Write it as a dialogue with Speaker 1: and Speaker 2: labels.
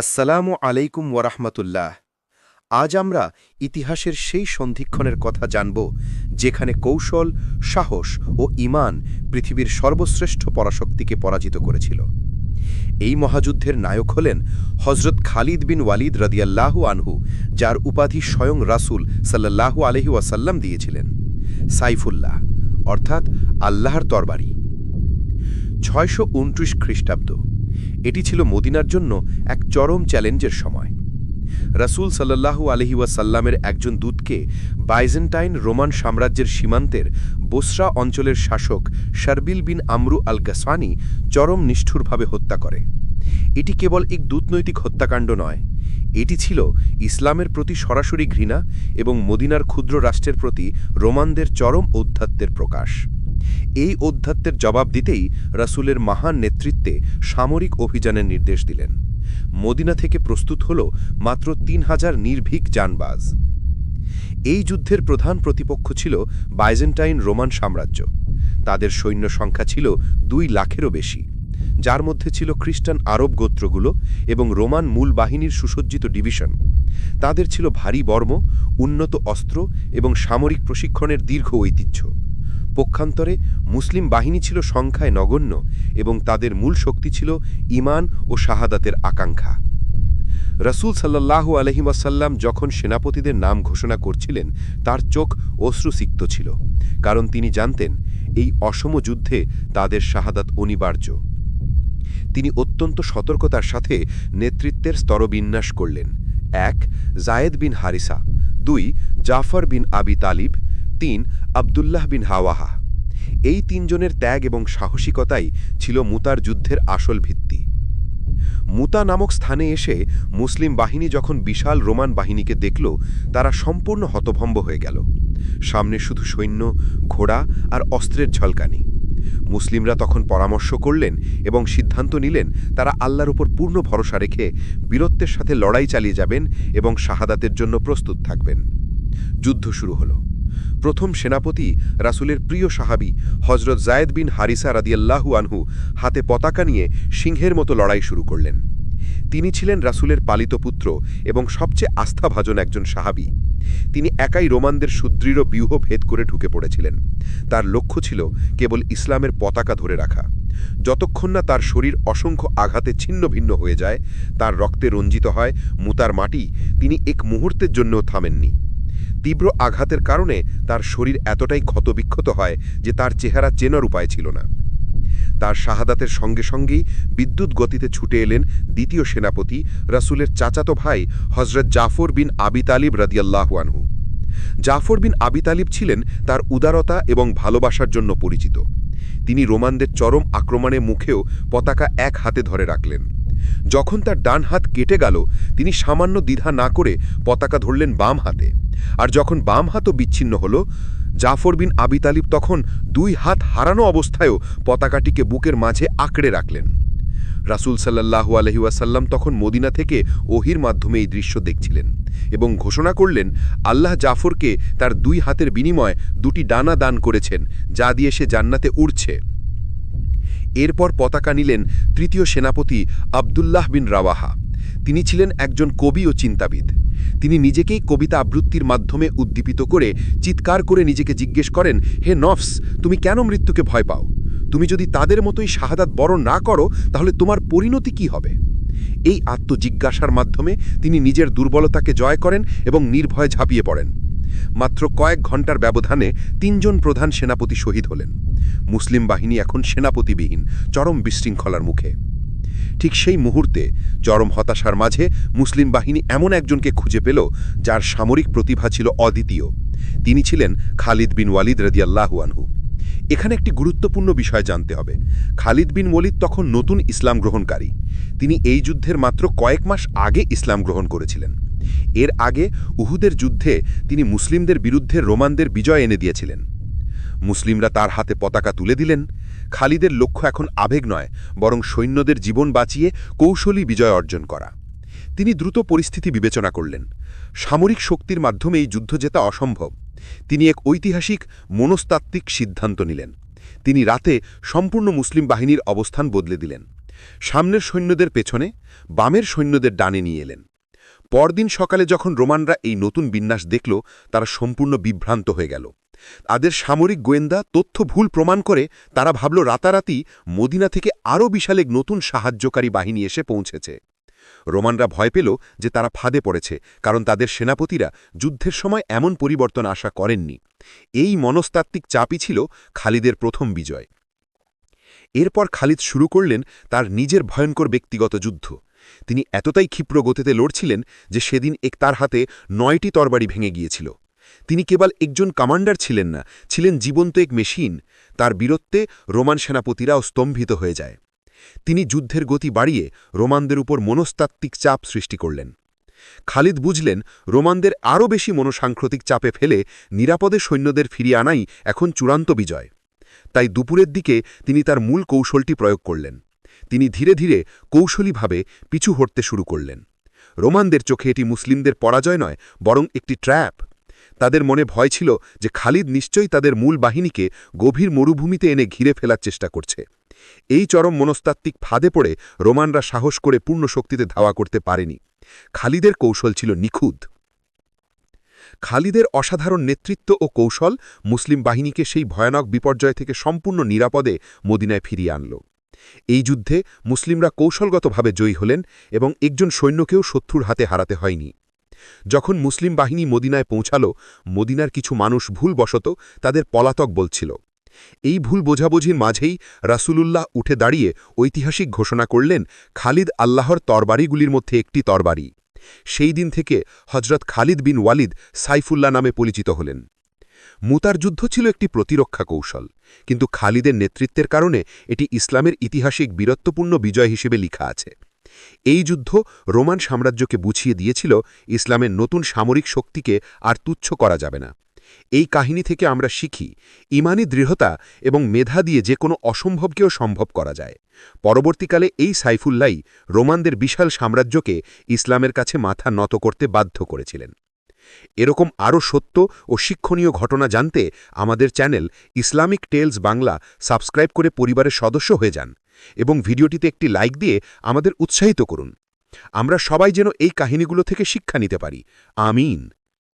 Speaker 1: আসসালামু আলাইকুম ওয়ারাহমাতুল্লাহ। আজ আমরা ইতিহাসের সেই সন্ধিক্ষণের কথা জানব, যেখানে কৌশল, সাহস ও ইমান পৃথিবীর সর্বশ্রেষ্ঠ পরাশক্তিকে পরাজিত করেছিল। এই মহাযুদ্ধের নায়ক হলেন হজরত খালিদ বিন ওয়ালিদ রদিয়াল্লাহু আনহু, যার উপাধি স্বয়ং রাসূল সাল্লাল্লাহু আলহি ওয়াসাল্লাম দিয়েছিলেন, সাইফুল্লাহ, অর্থাৎ আল্লাহর তরবারি। ছয়শো উনত্রিশ খ্রিস্টাব্দ। এটি ছিল মদিনার জন্য এক চরম চ্যালেঞ্জের সময়। রাসূল সাল্লাল্লাহু আলহি ওয়াসাল্লামের একজন দূতকে বাইজেন্টাইন রোমান সাম্রাজ্যের সীমান্তের বোসরা অঞ্চলের শাসক শারবিল বিন আমরু আল গাসওয়ানি চরম নিষ্ঠুরভাবে হত্যা করে। এটি কেবল এক দূতনৈতিক হত্যাকাণ্ড নয়, এটি ছিল ইসলামের প্রতি সরাসরি ঘৃণা এবং মদিনার ক্ষুদ্র রাষ্ট্রের প্রতি রোমানদের চরম ঔদ্ধত্যের প্রকাশ। এই অধ্যাত্মের জবাব দিতেই রাসূলের মহান নেতৃত্বে সামরিক অভিযানের নির্দেশ দিলেন। মদিনা থেকে প্রস্তুত হল মাত্র তিন হাজার নির্ভীক যানবাজ। এই যুদ্ধের প্রধান প্রতিপক্ষ ছিল বাইজেন্টাইন রোমান সাম্রাজ্য। তাদের সৈন্য সংখ্যা ছিল দুই লাখেরও বেশি। যার মধ্যে ছিল খ্রিস্টান আরব গোত্রগুলো এবং রোমান মূল বাহিনীর সুসজ্জিত ডিভিশন। তাদের ছিল ভারী বর্ম, উন্নত অস্ত্র এবং সামরিক প্রশিক্ষণের দীর্ঘ ঐতিহ্য। পক্ষান্তরে মুসলিম বাহিনী ছিল সংখ্যায় নগণ্য এবং তাদের মূল শক্তি ছিল ইমান ও শাহাদাতের আকাঙ্ক্ষা। রসুল সাল্লাহ আলহিমাসাল্লাম যখন সেনাপতিদের নাম ঘোষণা করছিলেন, তার চোখ অশ্রুসিক্ত ছিল, কারণ তিনি জানতেন এই অসম যুদ্ধে তাদের শাহাদাত অনিবার্য। তিনি অত্যন্ত সতর্কতার সাথে নেতৃত্বের স্তরবিন্যাস করলেন। এক, জায়েদ বিন হারিসা। দুই, জাফর বিন আবি তালিব। তিন আবদুল্লাহ বিন হাওয়াহা। এই তিনজনের ত্যাগ এবং সাহসিকতাই ছিল মুতার যুদ্ধের আসল ভিত্তি। মুতা নামক স্থানে এসে মুসলিম বাহিনী যখন বিশাল রোমান বাহিনীকে দেখল, তারা সম্পূর্ণ হতভম্ব হয়ে গেল। সামনে শুধু সৈন্য, ঘোড়া আর অস্ত্রের ঝলকানি। মুসলিমরা তখন পরামর্শ করলেন এবং সিদ্ধান্ত নিলেন, তারা আল্লাহর উপর পূর্ণ ভরসা রেখে বীরত্বের সাথে লড়াই চালিয়ে যাবেন এবং শাহাদাতের জন্য প্রস্তুত থাকবেন। যুদ্ধ শুরু হলো। প্রথম সেনাপতি রাসুলের প্রিয় সাহাবি হজরত জায়েদ বিন হারিসা রাদিয়াল্লাহু আনহু হাতে পতাকা নিয়ে সিংহের মতো লড়াই শুরু করলেন। তিনি ছিলেন রাসুলের পালিত পুত্র এবং সবচেয়ে আস্থাভাজন একজন সাহাবি। তিনি একাই রোমানদের সুদৃঢ় ব্যূহ ভেদ করে ঢুকে পড়েছিলেন। তার লক্ষ্য ছিল কেবল ইসলামের পতাকা ধরে রাখা। যতক্ষণ না তার শরীর অসংখ্য আঘাতে ছিন্ন ভিন্ন হয়ে যায়, তার রক্তে রঞ্জিত হয়, মুতার মাটি তিনি এক মুহূর্তের জন্যও থামেননি। তীব্র আঘাতের কারণে তার শরীর এতটাই ক্ষতবিক্ষত হয় যে তার চেহারা চেনার উপায় ছিল না। তার শাহাদাতের সঙ্গে সঙ্গেই বিদ্যুৎ গতিতে ছুটে এলেন দ্বিতীয় সেনাপতি রাসুলের চাচাতো ভাই হজরত জাফর বিন আবি তালিব রদিয়াল্লাহুয়ানহু জাফর বিন আবি তালিব ছিলেন তার উদারতা এবং ভালোবাসার জন্য পরিচিত। তিনি রোমানদের চরম আক্রমণে মুখেও পতাকা এক হাতে ধরে রাখলেন। যখন তার ডান হাত কেটে গেল, তিনি সামান্য দ্বিধা না করে পতাকা ধরলেন বাম হাতে। আর যখন বাম হাতও বিচ্ছিন্ন হল, জাফর বিন আবি তালিব তখন দুই হাত হারানো অবস্থায়ও পতাকাটিকে বুকের মাঝে আঁকড়ে রাখলেন। রাসুল সাল্লাহু আলহিউসাল্লাম তখন মদিনা থেকে ওহির মাধ্যমে এই দৃশ্য দেখছিলেন এবং ঘোষণা করলেন, আল্লাহ জাফরকে তার দুই হাতের বিনিময় দুটি ডানা দান করেছেন, যা দিয়ে সে জান্নাতে উড়ছে। এরপর পতাকা নিলেন তৃতীয় সেনাপতি আবদুল্লাহ বিন রাওয়াহা। তিনি ছিলেন একজন কবি ও চিন্তাবিদ। তিনি নিজেকেই কবিতা আবৃত্তির মাধ্যমে উদ্দীপিত করে চিৎকার করে নিজেকে জিজ্ঞেস করেন, হে নফস, তুমি কেন মৃত্যুকে ভয় পাও? তুমি যদি তাদের মতোই শাহাদাত বরণ না করো, তাহলে তোমার পরিণতি কি হবে? এই আত্মজিজ্ঞাসার মাধ্যমে তিনি নিজের দুর্বলতাকে জয় করেন এবং নির্ভয়ে ঝাঁপিয়ে পড়েন। মাত্র কয়েক ঘণ্টার ব্যবধানে তিনজন প্রধান সেনাপতি শহীদ হলেন। মুসলিম বাহিনী এখন সেনাপতিবিহীন, চরম বিশৃঙ্খলার মুখে। ঠিক সেই মুহূর্তে চরম হতাশার মাঝে মুসলিম বাহিনী এমন একজনকে খুঁজে পেল, যার সামরিক প্রতিভা ছিল অদ্বিতীয়। তিনি ছিলেন খালিদ বিন ওয়ালিদ রদিয়াল্লাহু আনহু। এখানে একটি গুরুত্বপূর্ণ বিষয় জানতে হবে। খালিদ বিন ওয়ালিদ তখন নতুন ইসলাম গ্রহণকারী। তিনি এই যুদ্ধের মাত্র কয়েক মাস আগে ইসলাম গ্রহণ করেছিলেন। এর আগে উহুদের যুদ্ধে তিনি মুসলিমদের বিরুদ্ধে রোমানদের বিজয় এনে দিয়েছিলেন। মুসলিমরা তার হাতে পতাকা তুলে দিলেন খালিদের লক্ষ্য এখন আবেগ নয়, বরং সৈন্যদের জীবন বাঁচিয়ে কৌশলী বিজয় অর্জন করা। তিনি দ্রুত পরিস্থিতি বিবেচনা করলেন। সামরিক শক্তির মাধ্যমে এই যুদ্ধ জেতা অসম্ভব। তিনি এক ঐতিহাসিক, মনস্তাত্ত্বিক সিদ্ধান্ত নিলেন। তিনি রাতে সম্পূর্ণ মুসলিম বাহিনীর অবস্থান বদলে দিলেন।
Speaker 2: সামনের সৈন্যদের পেছনে বামের সৈন্যদের ডানে নিয়ে এলেন। পরদিন সকালে যখন রোমানরা এই নতুন বিন্যাস দেখল, তারা সম্পূর্ণ বিভ্রান্ত হয়ে গেল। তাদের সামরিক গোয়েন্দা তথ্য ভুল প্রমাণ করে তারা ভাবল রাতারাতি মদিনা থেকে আরও বিশাল এক নতুন সাহায্যকারী বাহিনী এসে পৌঁছেছে। রোমানরা ভয় পেল যে তারা ফাঁদে পড়েছে, কারণ তাদের সেনাপতিরা যুদ্ধের সময় এমন পরিবর্তন আশা করেননি। এই মনস্তাত্ত্বিক চাপই ছিল খালিদের প্রথম বিজয়। এরপর খালিদ শুরু করলেন তার নিজের ভয়ঙ্কর ব্যক্তিগত যুদ্ধ। তিনি এতটাই ক্ষিপ্র গতিতে লড়ছিলেন যে সেদিন এক তার হাতে নয়টি তরবারি ভেঙে গিয়েছিল। তিনি কেবল একজন কমান্ডার ছিলেন না, ছিলেন জীবন্ত এক মেশিন। তার বীরত্বে রোমান সেনাপতিরাও স্তম্ভিত হয়ে যায়। তিনি যুদ্ধের গতি বাড়িয়ে রোমানদের উপর মনস্তাত্ত্বিক চাপ সৃষ্টি করলেন। খালিদ বুঝলেন, রোমানদের আরও বেশি মনসাংক্রতিক চাপে ফেলে নিরাপদে সৈন্যদের ফিরিয়ে আনাই এখন চূড়ান্ত বিজয়। তাই দুপুরের দিকে তিনি তার মূল কৌশলটি প্রয়োগ করলেন। তিনি ধীরে ধীরে কৌশলীভাবে পিছু হটতে শুরু করলেন। রোমানদের চোখে এটি মুসলিমদের পরাজয় নয়, বরং একটি ট্র্যাপ। তাদের মনে ভয় ছিল যে খালিদ নিশ্চয়ই তাদের মূল বাহিনীকে গভীর মরুভূমিতে এনে ঘিরে ফেলার চেষ্টা করছে। এই চরম মনস্তাত্ত্বিক ফাঁদে পড়ে রোমানরা সাহস করে পূর্ণ শক্তিতে ধাওয়া করতে পারেনি। খালিদের কৌশল ছিল নিখুঁত। খালিদের অসাধারণ নেতৃত্ব ও কৌশল মুসলিম বাহিনীকে সেই ভয়ানক বিপর্যয় থেকে সম্পূর্ণ নিরাপদে মদিনায় ফিরিয়ে আনল। এই যুদ্ধে মুসলিমরা কৌশলগতভাবে জয়ী হলেন এবং একজন সৈন্যকেও শত্রুর হাতে হারাতে হয়নি। যখন মুসলিম বাহিনী মদিনায় পৌঁছাল, মদিনার কিছু মানুষ ভুলবশত তাদের পলাতক বলছিল। এই ভুল বোঝাবুঝির মাঝেই রাসূলুল্লাহ উঠে দাঁড়িয়ে ঐতিহাসিক ঘোষণা করলেন, খালিদ আল্লাহর তরবারিগুলির মধ্যে একটি তরবারি। সেই দিন থেকে হজরত খালিদ বিন ওয়ালিদ সাইফুল্লাহ নামে পরিচিত হলেন। মুতার যুদ্ধ ছিল একটি প্রতিরক্ষা কৌশল, কিন্তু খালিদের নেতৃত্বের কারণে এটি ইসলামের ইতিহাসিক বীরত্বপূর্ণ বিজয় হিসেবে লিখা আছে। এই যুদ্ধ রোমান সাম্রাজ্যকে বুঝিয়ে দিয়েছিল ইসলামের নতুন সামরিক শক্তিকে আর তুচ্ছ করা যাবে না। এই কাহিনী থেকে আমরা শিখি, ইমানি দৃঢ়তা এবং মেধা দিয়ে যে কোনো অসম্ভবকেও সম্ভব করা যায়। পরবর্তীকালে এই সাইফুল্লাই রোমানদের বিশাল সাম্রাজ্যকে ইসলামের কাছে মাথা নত করতে বাধ্য করেছিলেন। এরকম আরও সত্য ও শিক্ষণীয় ঘটনা জানতে আমাদের channel Islamic tales Bangla subscribe করে পরিবারের সদস্য হয়ে যান। এবং ভিডিওটিতে একটি লাইক দিয়ে আমাদের উৎসাহিত করুন। আমরা সবাই যেন এই কাহিনীগুলো থেকে শিক্ষা নিতে পারি। আমিন।